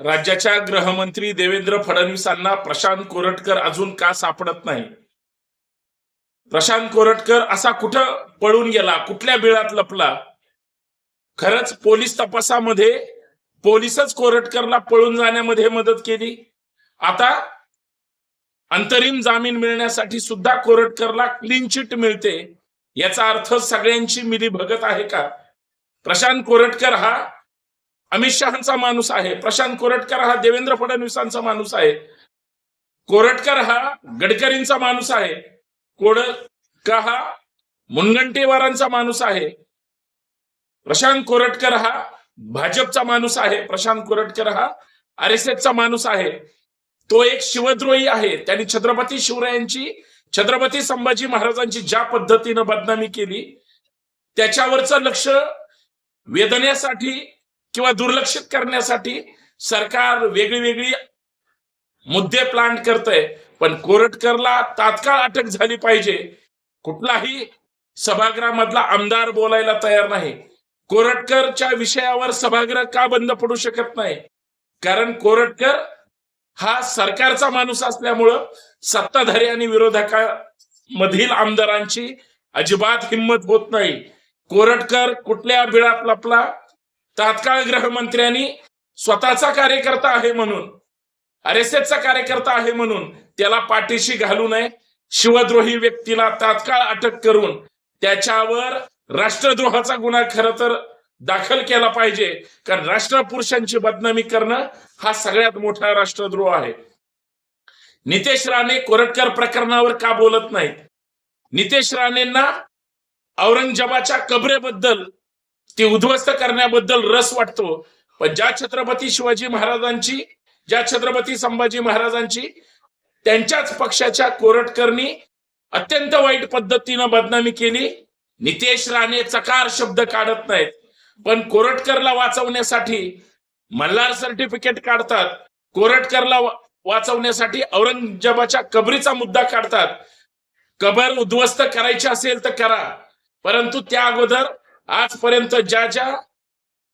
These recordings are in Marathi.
राज्याच्या गृहमंत्री देवेंद्र फडणवीसांना प्रशांत कोरटकर अजून का सापडत नाही? प्रशांत कोरटकर असा कुठं पळून गेला? कुठल्या बिळात लपला? खरंच पोलीस तपासामध्ये पोलीसच कोरटकरला पळून जाण्यामध्ये मदत केली. आता अंतरिम जामीन मिळण्यासाठी सुद्धा कोरटकरला क्लीन चिट मिळते. याचा अर्थ सगळ्यांची मिली भगत आहे का? प्रशांत कोरटकर हा अमित शहाचा माणूस आहे प्रशांत कोरटकर हा देवेंद्र फडणवीसांचा माणूस आहे. कोरटकर हा गडकरींचा माणूस आहे. कोडका हा मुनगंटीवारांचा माणूस आहे. प्रशांत कोरटकर हा भाजपचा माणूस आहे. प्रशांत कोरटकर हा आर एस एसचा माणूस आहे. तो एक शिवद्रोही आहे. त्यांनी छत्रपती शिवरायांची छत्रपती संभाजी महाराजांची ज्या पद्धतीनं बदनामी केली त्याच्यावरचं लक्ष वेधण्यासाठी किंवा दुर्लक्षित करण्यासाठी सरकार वेगळी वेगळी मुद्दे प्लांट करतंय पण कोरटकरला तात्काळ अटक झाली पाहिजे. कुठलाही सभागृहामधला आमदार बोलायला तयार नाही. कोरटकरच्या विषयावर सभागृह का बंद पडू शकत नाही? कारण कोरटकर हा सरकारचा माणूस असल्यामुळं सत्ताधारी आणि विरोधकामधील आमदारांची अजिबात हिंमत होत नाही. कोरटकर कुठल्या बिळात लपला? तात्काळ गृहमंत्र्यांनी स्वतःचा कार्यकर्ता आहे म्हणून आर एस एसचा कार्यकर्ता आहे म्हणून त्याला पाठीशी घालू नये. शिवद्रोही व्यक्तीला तात्काळ अटक करून त्याच्यावर राष्ट्रद्रोहाचा गुन्हा खर तर दाखल केला पाहिजे. कारण राष्ट्रपुरुषांची बदनामी करणं हा सगळ्यात मोठा राष्ट्रद्रोह आहे. नितेश राणे कोरटकर प्रकरणावर का बोलत नाहीत? नितेश राणेंना औरंगजेबाच्या कबरेबद्दल ती उद्ध्वस्त करण्याबद्दल रस वाटतो. पण ज्या छत्रपती शिवाजी महाराजांची ज्या छत्रपती संभाजी महाराजांची त्यांच्याच पक्षाच्या कोरटकरनी अत्यंत वाईट पद्धतीनं बदनामी केली. नितेश राणे चकार शब्द काढत नाहीत. पण कोरटकरला वाचवण्यासाठी मल्हार सर्टिफिकेट काढतात. कोरटकरला वाचवण्यासाठी औरंगजेबाच्या कबरीचा मुद्दा काढतात. कबर उद्ध्वस्त करायची असेल तर करा. परंतु त्या अगोदर आजपर्यंत ज्या ज्या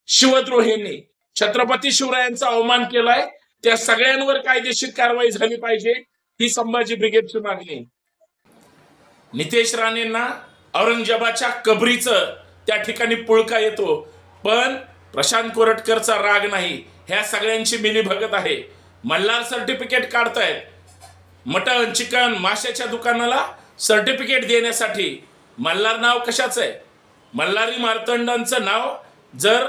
शिवद्रोहींनी छत्रपती शिवरायांचा अवमान केलाय त्या सगळ्यांवर कायदेशीर कारवाई झाली पाहिजे ही संभाजी ब्रिगेडची मागणी. नितेश राणेंना औरंगजेबाच्या कबरीचं त्या ठिकाणी पुळका येतो पण प्रशांत कोरटकरचा राग नाही ह्या सगळ्यांची मिलीभगत आहे. मल्हार सर्टिफिकेट काढतायत. मटन चिकन माशाच्या दुकानाला सर्टिफिकेट देण्यासाठी. मल्हार नाव कशाचं आहे? मल्हारी मार्तंडांचं नाव जर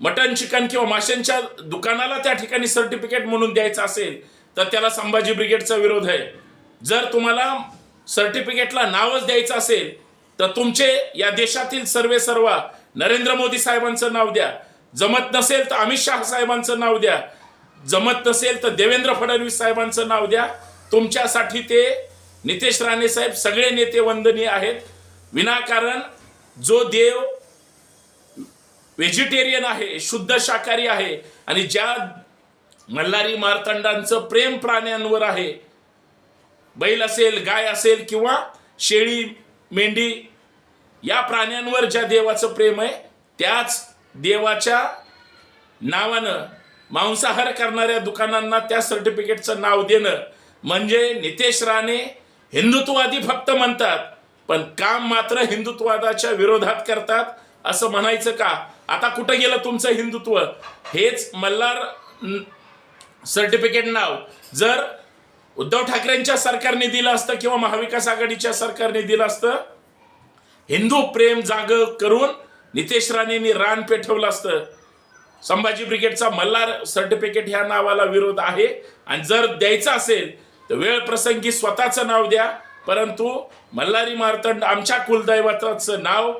मटन चिकन किंवा माशांच्या दुकानाला त्या ठिकाणी सर्टिफिकेट म्हणून द्यायचं असेल तर त्याला संभाजी ब्रिगेडचा विरोध आहे. जर तुम्हाला सर्टिफिकेटला नावच द्यायचं असेल तर तुमचे या देशातील सर्वे सर्व नरेंद्र मोदी साहेबांचं नाव द्या. जमत नसेल तर अमित शाह साहेबांचं नाव द्या. जमत नसेल तर देवेंद्र फडणवीस साहेबांचं नाव द्या. तुमच्यासाठी ते नितेश राणे साहेब सगळे नेते वंदनीय आहेत. विनाकारण जो देव व्हेजिटेरियन आहे शुद्ध शाकाहारी आहे आणि ज्या मल्हारी मार्तंडांचं प्रेम प्राण्यांवर आहे बैल असेल गाय असेल किंवा शेळी मेंढी या प्राण्यांवर ज्या देवाचं प्रेम आहे त्याच देवाच्या नावानं मांसाहार करणाऱ्या दुकानांना त्या सर्टिफिकेटचं नाव देणं. म्हणजे नितेश राणे हिंदुत्ववादी फक्त म्हणतात. पण काम मात्र हिंदुत्ववादाच्या विरोधात करतात असं म्हणायचं का? आता कुठं गेलं तुमचं हिंदुत्व? हेच मल्हार सर्टिफिकेट नाव. जर उद्धव ठाकरेंच्या सरकारने दिलं असतं किंवा महाविकास आघाडीच्या सरकारने दिलं असतं हिंदू प्रेम जाग करून नितेश राणेंनी रान पेठवलं असतं. संभाजी ब्रिगेडचा मल्हार सर्टिफिकेट ह्या नावाला विरोध आहे. आणि जर द्यायचं असेल तर वेळ प्रसंगी स्वतःचं नाव द्या. परंतु मल्हारी मार्तंड आमच्या कुलदैवताचं नाव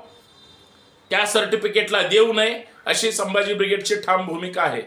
त्या सर्टिफिकेटला देऊ नये अशी संभाजी ब्रिगेडची ठाम भूमिका आहे.